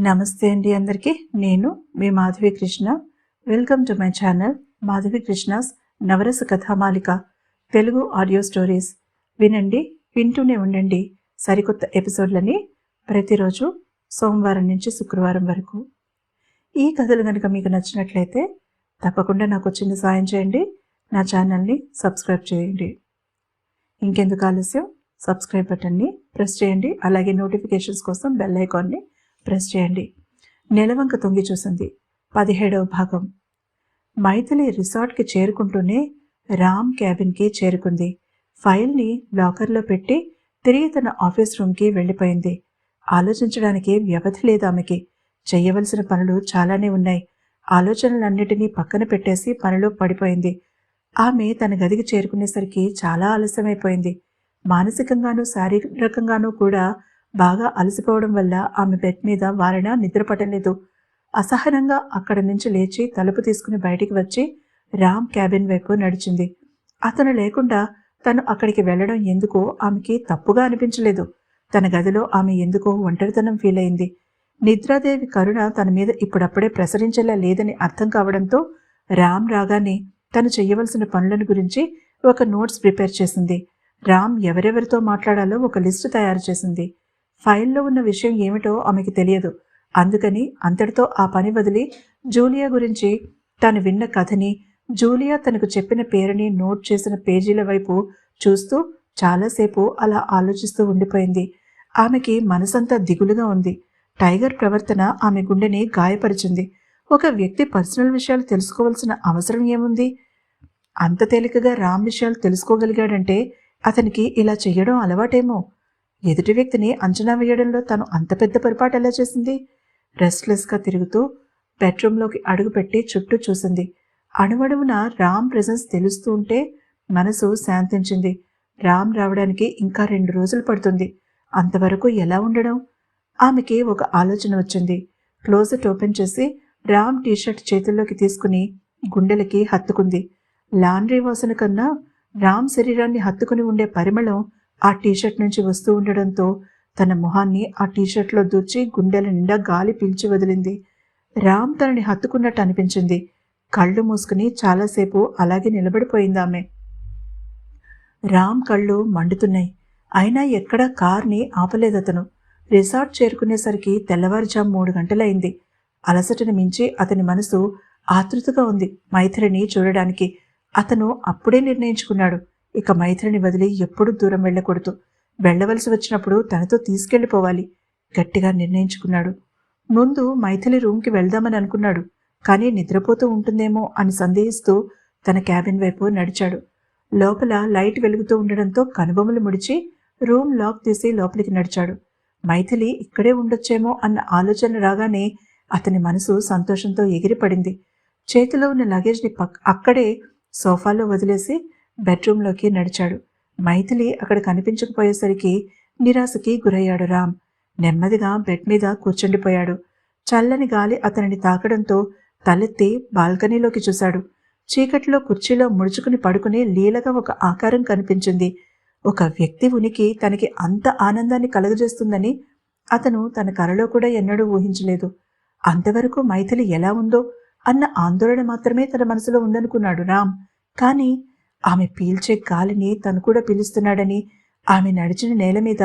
నమస్తే అండి అందరికీ. నేను మీ Madhavi Krishna. Welcome to my channel Madhavi Krishna's Navarasa Kathamalika Telugu audio stories. వినండి వింటూనే ఉండండి. సరికొత్త ఎపిసోడ్లని ప్రతిరోజు సోమవారం నుంచి శుక్రవారం వరకు. ఈ కథలు కనుక మీకు నచ్చినట్లయితే తప్పకుండా నాకు వచ్చింది సాయం చేయండి. నా ఛానల్ని సబ్స్క్రైబ్ చేయండి. ఇంకెందుకు ఆలస్యం? సబ్స్క్రైబ్ బటన్ని ప్రెస్ చేయండి. అలాగే నోటిఫికేషన్స్ కోసం బెల్ ఐకాన్ని ప్రెస్ చేయండి. నెలవంక తొంగి చూసింది. పదిహేడవ భాగం. మైథిలి రిసార్ట్కి చేరుకుంటూనే రామ్ క్యాబిన్కి చేరుకుంది. ఫైల్ని లాకర్లో పెట్టి తిరిగి తన ఆఫీస్ రూమ్కి వెళ్ళిపోయింది. ఆలోచించడానికి వ్యవధి లేదు ఆమెకి. చెయ్యవలసిన పనులు చాలానే ఉన్నాయి. ఆలోచనలన్నిటినీ పక్కన పెట్టేసి పనిలో పడిపోయింది. ఆమె తన గదికి చేరుకునేసరికి చాలా ఆలస్యమైపోయింది. మానసికంగానూ శారీరకంగానూ కూడా బాగా అలసిపోవడం వల్ల ఆమె బెడ్ మీద వారిన నిద్రపట్టలేదు అసహనంగా అక్కడి నుంచి లేచి తలుపు తీసుకుని బయటికి వచ్చి రామ్ క్యాబిన్ వైపు నడిచింది. అతను లేకుండా తను అక్కడికి వెళ్ళడం ఎందుకో ఆమెకి తప్పుగా అనిపించలేదు. తన గదిలో ఆమె ఎందుకో ఒంటరితనం ఫీల్ అయింది. నిద్రాదేవి కరుణ తన మీద ఇప్పుడప్పుడే ప్రసరించేలా లేదని అర్థం కావడంతో రామ్ రాగానే తను చేయవలసిన పనులను గురించి ఒక నోట్స్ ప్రిపేర్ చేసింది. రామ్ ఎవరెవరితో మాట్లాడాలో ఒక లిస్టు తయారు చేసింది. ఫైల్లో ఉన్న విషయం ఏమిటో ఆమెకి తెలియదు. అందుకని అంతటితో ఆ పని వదిలి జూలియా గురించి తాను విన్న కథని జూలియా తనకు చెప్పిన పేరుని నోట్ చేసిన పేజీల వైపు చూస్తూ చాలాసేపు అలా ఆలోచిస్తూ ఉండిపోయింది. ఆమెకి మనసంతా దిగులుగా ఉంది. టైగర్ ప్రవర్తన ఆమె గుండెని గాయపరిచింది. ఒక వ్యక్తి పర్సనల్ విషయాలు తెలుసుకోవాల్సిన అవసరం ఏముంది? అంత తేలికగా రామ్ విషయాలు తెలుసుకోగలిగాడంటే అతనికి ఇలా చేయడం అలవాటేమో? ఎదుటి వ్యక్తిని అంచనా వేయడంలో తను అంత పెద్ద పొరపాటు ఎలా చేసింది? రెస్ట్లెస్గా తిరుగుతూ బెడ్రూమ్లోకి అడుగుపెట్టి చుట్టూ చూసింది. అణువణువున రామ్ ప్రెజెన్స్ తెలుస్తూ ఉంటే మనసు శాంతించింది. రామ్ రావడానికి ఇంకా రెండు రోజులు పడుతుంది. అంతవరకు ఎలా ఉండడం? ఆమెకి ఒక ఆలోచన వచ్చింది. క్లోజెట్ ఓపెన్ చేసి రామ్ టీషర్ట్ చేతుల్లోకి తీసుకుని గుండెలకి హత్తుకుంది. లాండ్రీ వాసన కన్నా రామ్ శరీరాన్ని హత్తుకుని ఉండే పరిమళం ఆ టీషర్ట్ నుంచి వస్తూ ఉండడంతో తన మొహాన్ని ఆ టీషర్ట్లో దూర్చి గుండెల నిండా గాలి పీల్చి వదిలింది. రామ్ తనని హత్తుకున్నట్టు అనిపించింది. కళ్ళు మూసుకుని చాలాసేపు అలాగే నిలబడిపోయింది ఆమె. రామ్ కళ్ళు మండుతున్నాయి. అయినా ఎక్కడా కార్ని ఆపలేదతను రిసార్ట్ చేరుకునేసరికి తెల్లవారుజాము మూడు గంటలైంది. అలసటను మించి అతని మనసు ఆతృతగా ఉంది మైథిలిని చూడడానికి. అతను అప్పుడే నిర్ణయించుకున్నాడు. ఇక మైత్రిని వదిలి ఎప్పుడూ దూరం వెళ్ళకూడదు. వెళ్ళవలసి వచ్చినప్పుడు తనతో తీసుకెళ్ళిపోవాలి. గట్టిగా నిర్ణయించుకున్నాడు. ముందు మైథిలి రూమ్కి వెళ్దామని అనుకున్నాడు. కానీ నిద్రపోతూ ఉంటుందేమో అని సందేహిస్తూ తన క్యాబిన్ వైపు నడిచాడు. లోపల లైట్ వెలుగుతూ ఉండడంతో కనుబొమ్మలు ముడిచి రూమ్ లాక్ తీసి లోపలికి నడిచాడు. మైథిలి ఇక్కడే ఉండొచ్చేమో అన్న ఆలోచన రాగానే అతని మనసు సంతోషంతో ఎగిరిపడింది. చేతిలో ఉన్న లగేజ్ని పక్ అక్కడే సోఫాలో వదిలేసి బెడ్రూమ్లోకి నడిచాడు. మైథిలి అక్కడ కనిపించకపోయేసరికి నిరాశకి గురయ్యాడు రామ్. నెమ్మదిగా బెడ్ మీద కూర్చుండిపోయాడు. చల్లని గాలి అతనిని తాకడంతో తలెత్తి బాల్కనీలోకి చూశాడు. చీకటిలో కుర్చీలో ముడుచుకుని పడుకునే లీలగా ఒక ఆకారం కనిపించింది. ఒక వ్యక్తి ఉనికి తనకి అంత ఆనందాన్ని కలుగజేస్తుందని అతను తన కలలో కూడా ఎన్నడూ ఊహించలేదు. అంతవరకు మైథిలి ఎలా ఉందో అన్న ఆందోళన మాత్రమే తన మనసులో ఉందనుకున్నాడు రామ్. కానీ ఆమె పీల్చే గాలిని తను కూడా పీలుస్తున్నాడని ఆమె నడిచిన నేల మీద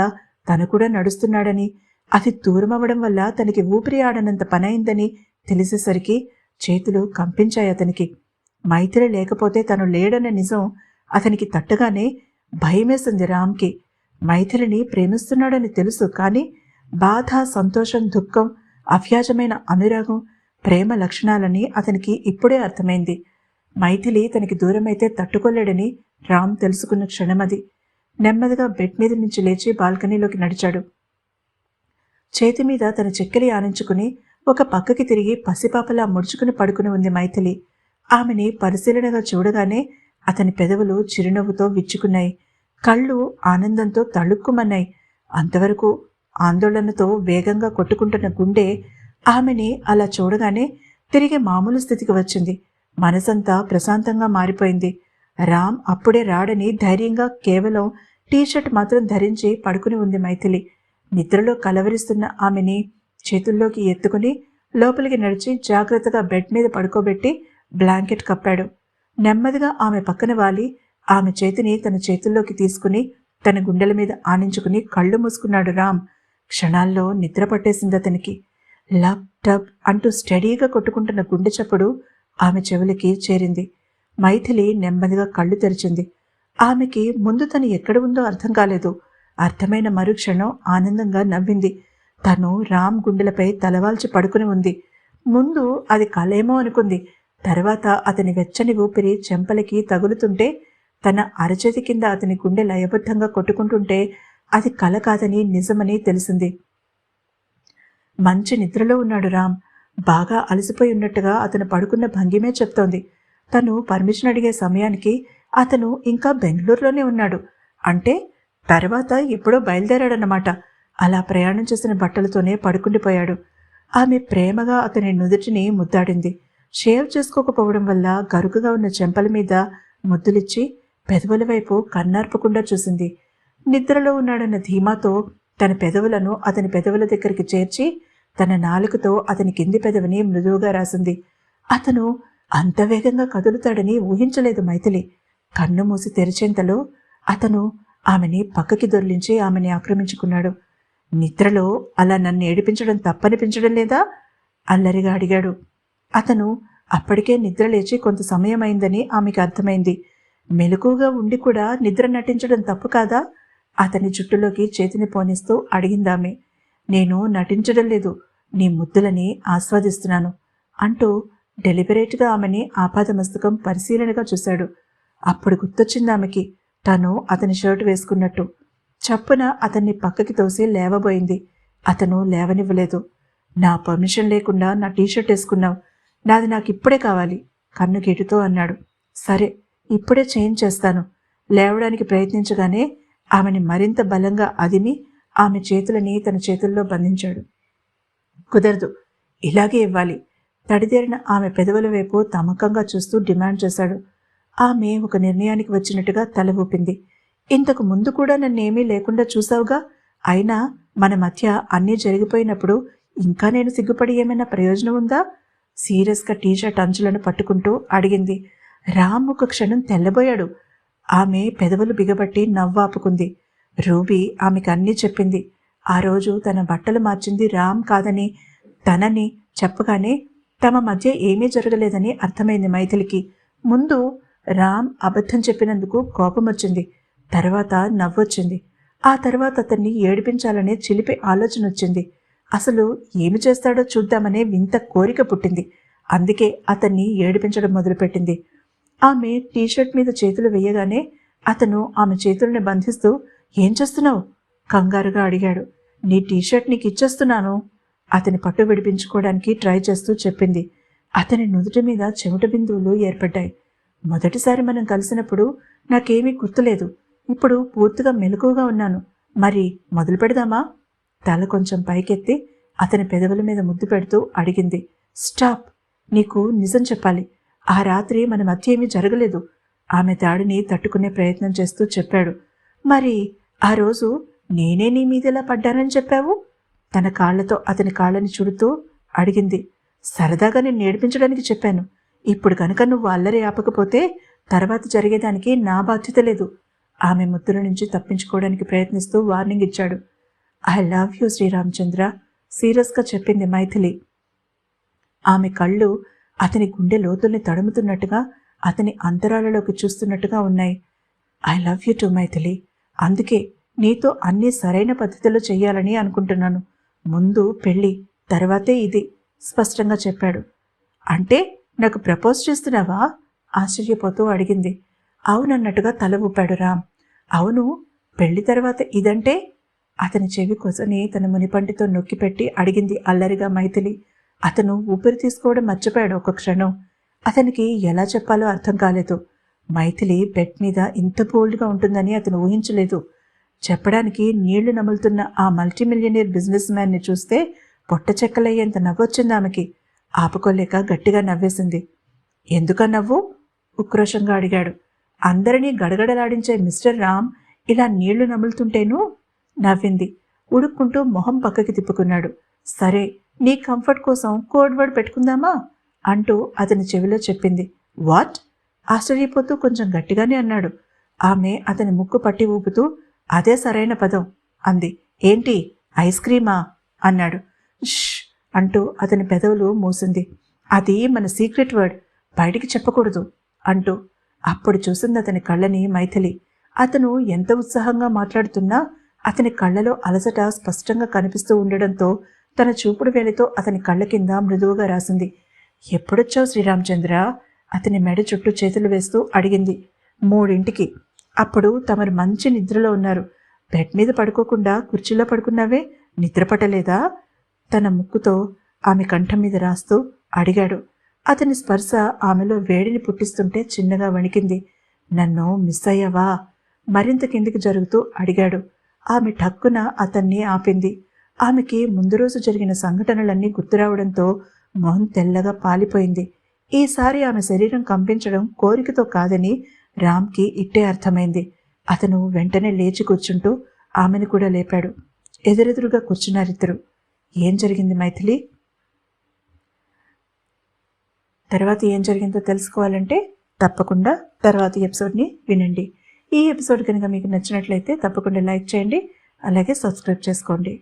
తను కూడా నడుస్తున్నాడని అది దూరమవ్వడం వల్ల తనకి ఊపిరి ఆడనంత పనైందని తెలిసేసరికి చేతులు కంపించాయి అతనికి. మైత్రి లేకపోతే తను లేడన్న నిజం అతనికి తట్టగానే భయమేసింది రామ్కి. మైథిలిని ప్రేమిస్తున్నాడని తెలుసు కానీ బాధ సంతోషం దుఃఖం అవ్యాజమైన అనురాగం ప్రేమ లక్షణాలని అతనికి ఇప్పుడే అర్థమైంది. మైథిలి తనకి దూరమైతే తట్టుకోలేడని రామ్ తెలుసుకున్న క్షణమది నెమ్మదిగా బెడ్ మీద నుంచి లేచి బాల్కనీలోకి నడిచాడు. చేతి మీద తన చెక్కిలి ఆనించుకుని ఒక పక్కకి తిరిగి పసిపాపలా ముడుచుకుని పడుకుని ఉంది మైథిలి. ఆమెని పరిశీలనగా చూడగానే అతని పెదవులు చిరునవ్వుతో విచ్చుకున్నాయి. కళ్ళు ఆనందంతో తళుక్కుమన్నాయి. అంతవరకు ఆందోళనతో వేగంగా కొట్టుకుంటున్న గుండె ఆమెని అలా చూడగానే తిరిగి మామూలు స్థితికి వచ్చింది. మనసంతా ప్రశాంతంగా మారిపోయింది. రామ్ అప్పుడే రాడని ధైర్యంగా కేవలం టీషర్ట్ మాత్రం ధరించి పడుకుని ఉంది మైథిలి. నిద్రలో కలవరిస్తున్న ఆమెని చేతుల్లోకి ఎత్తుకుని లోపలికి నడిచి జాగ్రత్తగా బెడ్ మీద పడుకోబెట్టి బ్లాంకెట్ కప్పాడు. నెమ్మదిగా ఆమె పక్కన వాలి. ఆమె చేతిని తన చేతుల్లోకి తీసుకుని తన గుండెల మీద ఆనించుకుని కళ్ళు మూసుకున్నాడు రామ్. క్షణాల్లో నిద్ర పట్టేసింది అతనికి. లప్ టబ్ అంటూ స్టడీగా కొట్టుకుంటున్న గుండె చప్పుడు ఆమె చెవులకి చేరింది. మైథిలి నెమ్మదిగా కళ్ళు తెరిచింది. ఆమెకి ముందు తను ఎక్కడ ఉందో అర్థం కాలేదు. అర్థమైన మరుక్షణం ఆనందంగా నవ్వింది. తను రామ్ గుండెలపై తలవాల్చి పడుకుని ఉంది. ముందు అది కలేమో అనుకుంది. తర్వాత అతని వెచ్చని ఊపిరి చెంపలకి తగులుతుంటే తన అరచేతి కింద అతని గుండె లయబద్ధంగా కొట్టుకుంటుంటే అది కల కాదని నిజమని తెలిసింది. మంచి నిద్రలో ఉన్నాడు రామ్. బాగా అలసిపోయి ఉన్నట్టుగా అతను పడుకున్న భంగిమే చెప్తోంది. తను పర్మిషన్ అడిగే సమయానికి అతను ఇంకా బెంగళూరులోనే ఉన్నాడు. అంటే తర్వాత ఎప్పుడో బయలుదేరాడన్నమాట. అలా ప్రయాణం చేసిన బట్టలతోనే పడుకుండిపోయాడు. ఆమె ప్రేమగా అతని నుదుటిని ముద్దాడింది. షేవ్ చేసుకోకపోవడం వల్ల గరుకుగా ఉన్న చెంపల మీద ముద్దులిచ్చి పెదవుల వైపు కన్నార్పకుండా చూసింది. నిద్రలో ఉన్నాడన్న ధీమాతో తన పెదవులను అతని పెదవుల దగ్గరికి చేర్చి తన నాలుకతో అతని కింది పెదవిని మృదువుగా రాసింది. అతను అంత వేగంగా కదులుతాడని ఊహించలేదు మైథిలి. కన్ను మూసి తెరిచేంతలో అతను ఆమెని పక్కకి దొర్లించి ఆమెని ఆక్రమించుకున్నాడు. నిద్రలో అలా నన్ను ఏడిపించడం తప్పనిపించడం లేదా? అల్లరిగా అడిగాడు. అతను అప్పటికే నిద్ర లేచి కొంత సమయం అయిందని ఆమెకు అర్థమైంది. మెలకుగా ఉండి కూడా నిద్ర నటించడం తప్పు కాదా? అతని జుట్టులోకి చేతిని పోనిస్తూ అడిగిందామె. నేను నటించడం లేదు. నీ ముద్దులని ఆస్వాదిస్తున్నాను అంటూ డెలిబరేట్గా ఆమెని ఆపాదమస్తకం పరిశీలనగా చూశాడు. అప్పుడు గుర్తొచ్చింది ఆమెకి తను అతని షర్ట్ వేసుకున్నట్టు. చప్పున అతన్ని పక్కకి తోసి లేవబోయింది. అతను లేవనివ్వలేదు. నా పర్మిషన్ లేకుండా నా టీషర్ట్ వేసుకున్నావు. నాది నాకు ఇప్పుడే కావాలి. కన్ను గేటుతో అన్నాడు. సరే ఇప్పుడే చేంజ్ చేస్తాను. లేవడానికి ప్రయత్నించగానే ఆమెని మరింత బలంగా అదిమి ఆమె చేతులని తన చేతుల్లో బంధించాడు. కుదరదు ఇలాగే ఇవ్వాలి. తడిదేరిన ఆమె పెదవుల వైపు తమకంగా చూస్తూ డిమాండ్ చేశాడు. ఆమె ఒక నిర్ణయానికి వచ్చినట్టుగా తల ఊపింది. ఇంతకు ముందు కూడా నన్నేమీ లేకుండా చూసావుగా అయినా మన మధ్య అన్నీ జరిగిపోయినప్పుడు ఇంకా నేను సిగ్గుపడి ఏమైనా ప్రయోజనం ఉందా? సీరియస్గా టీషర్ట్ అంచులను పట్టుకుంటూ అడిగింది. రామ్ ఒక క్షణం తెల్లబోయాడు. ఆమె పెదవులు బిగబట్టి నవ్వాపుకుంది. రూబీ ఆమెకు అన్నీ చెప్పింది. ఆ రోజు తన బట్టలు మార్చింది రామ్ కాదని తనని చెప్పగానే తమ మధ్య ఏమీ జరగలేదని అర్థమైంది మైథిలికి. ముందు రామ్ అబద్ధం చెప్పినందుకు కోపం వచ్చింది తర్వాత నవ్వొచ్చింది. ఆ తర్వాత అతన్ని ఏడిపించాలనే చిలిపి ఆలోచన వచ్చింది అసలు ఏమి చేస్తాడో చూద్దామనే వింత కోరిక పుట్టింది. అందుకే అతన్ని ఏడిపించడం మొదలుపెట్టింది. ఆమె టీషర్ట్ మీద చేతులు వేయగానే అతను ఆమె చేతుల్ని బంధిస్తూ ఏం చేస్తున్నావు? కంగారుగా అడిగాడు. నీ టీషర్ట్ నీకు ఇచ్చేస్తున్నాను అతని పట్టు విడిపించుకోవడానికి ట్రై చేస్తూ చెప్పింది. అతని నుదుటి మీద చెమట బిందువులు ఏర్పడ్డాయి. మొదటిసారి మనం కలిసినప్పుడు నాకేమీ గుర్తులేదు. ఇప్పుడు పూర్తిగా మెలకువగా ఉన్నాను. మరి మొదలు పెడదామా? తల కొంచెం పైకెత్తి అతని పెదవుల మీద ముద్దు పెడుతూ అడిగింది. స్టాప్! నీకు నిజం చెప్పాలి. ఆ రాత్రి మన మధ్య ఏమీ జరగలేదు. ఆమె దాడిని తట్టుకునే ప్రయత్నం చేస్తూ చెప్పాడు. మరి ఆ రోజు నేనే నీ మీదెలా పడ్డానని చెప్పావు? తన కాళ్ళతో అతని కాళ్ళని చుడుతూ అడిగింది. సరదాగా నేను నేర్పించడానికి చెప్పాను. ఇప్పుడు కనుక నువ్వు అల్లరి ఆపకపోతే తర్వాత జరిగేదానికి నా బాధ్యత లేదు. ఆమె ముద్దుల నుంచి తప్పించుకోవడానికి ప్రయత్నిస్తూ వార్నింగ్ ఇచ్చాడు. ఐ లవ్ యూ శ్రీరామచంద్ర సీరియస్గా చెప్పింది మైథిలి. ఆమె కళ్ళు అతని గుండె లోతుల్ని తడుముతున్నట్టుగా అతని అంతరాలలోకి చూస్తున్నట్టుగా ఉన్నాయి. I love you too Maithili. అందుకే నీతో అన్ని సరైన పద్ధతిలో చేయాలని అనుకుంటున్నాను. ముందు పెళ్ళి తర్వాతే ఇది స్పష్టంగా చెప్పాడు. అంటే నాకు ప్రపోజ్ చేస్తున్నావా? ఆశ్చర్యపోతూ అడిగింది. అవునన్నట్టుగా తల ఊపాడు రామ్. అవును పెళ్ళి తర్వాత ఇదంటే? అతని చెవి కొసని తన మునిపంటితో నొక్కిపెట్టి అడిగింది అల్లరిగా మైథిలి. అతను ఊపిరి తీసుకోవడం మర్చిపోయాడు ఒక క్షణం. అతనికి ఎలా చెప్పాలో అర్థం కాలేదు. మైథిలి బెడ్ మీద ఇంత బోల్డ్గా ఉంటుందని అతను ఊహించలేదు. చెప్పడానికి నీళ్ళు నములుతున్న ఆ మల్టీమిలియనీర్ బిజినెస్ మ్యాన్ని చూస్తే పొట్ట చెక్కలయ్యేంత నవ్వొచ్చింది ఆమెకి. ఆపుకోలేక గట్టిగా నవ్వేసింది. ఎందుక నవ్వు? ఉక్రోషంగా అడిగాడు. అందరినీ గడగడలాడించే మిస్టర్ రామ్ ఇలా నీళ్ళు నములుతుంటేను? నవ్వింది. ఉడుక్కుంటూ మొహం పక్కకి తిప్పుకున్నాడు. సరే నీ కంఫర్ట్ కోసం కోడ్ వర్డ్ పెట్టుకుందామా? అంటూ అతని చెవిలో చెప్పింది. వాట్? ఆశ్చర్యపోతూ కొంచెం గట్టిగానే అన్నాడు. ఆమె అతని ముక్కు పట్టి ఊపుతూ అదే సరైన పదం అంది. ఏంటి? ఐస్ క్రీమా? అన్నాడు. ష్ అంటూ అతని పెదవులు మూసింది. అది మన సీక్రెట్ వర్డ్. బయటికి చెప్పకూడదు అంటూ అప్పుడు చూసింది అతని కళ్ళని మైథిలి. అతను ఎంత ఉత్సాహంగా మాట్లాడుతున్నా అతని కళ్ళలో అలసట స్పష్టంగా కనిపిస్తూ ఉండడంతో తన చూపుడు వేలితో అతని కళ్ళ కింద మృదువుగా రాసింది. ఎప్పుడొచ్చావు శ్రీరామచంద్ర? అతని మెడ చుట్టూ చేతులు వేస్తూ అడిగింది. మూడింటికి. అప్పుడు తమరు మంచి నిద్రలో ఉన్నారు. బెడ్ మీద పడుకోకుండా కుర్చీలో పడుకున్నావే? నిద్రపట్టలేదా? తన ముక్కుతో ఆమె కంఠం మీద రాస్తూ అడిగాడు. అతని స్పర్శ ఆమెలో వేడిని పుట్టిస్తుంటే చిన్నగా వణికింది. నన్ను మిస్ అయ్యావా? మరింత కిందికి జరుగుతూ అడిగాడు. ఆమె ఠక్కున అతన్ని ఆపింది. ఆమెకి ముందు రోజు జరిగిన సంఘటనలన్నీ గుర్తురావడంతో మొహం తెల్లగా పాలిపోయింది. ఈసారి ఆమె శరీరం కంపించడం కోరికతో కాదని రామ్కి ఇట్టే అర్థమైంది. అతను వెంటనే లేచి కూర్చుంటూ ఆమెను కూడా లేపాడు. ఎదురెదురుగా కూర్చున్నారిద్దరు ఏం జరిగింది మైథిలి? తర్వాత ఏం జరిగిందో తెలుసుకోవాలంటే తప్పకుండా తర్వాత ఎపిసోడ్ని వినండి. ఈ ఎపిసోడ్ కనుక మీకు నచ్చినట్లయితే తప్పకుండా లైక్ చేయండి. అలాగే సబ్స్క్రైబ్ చేసుకోండి.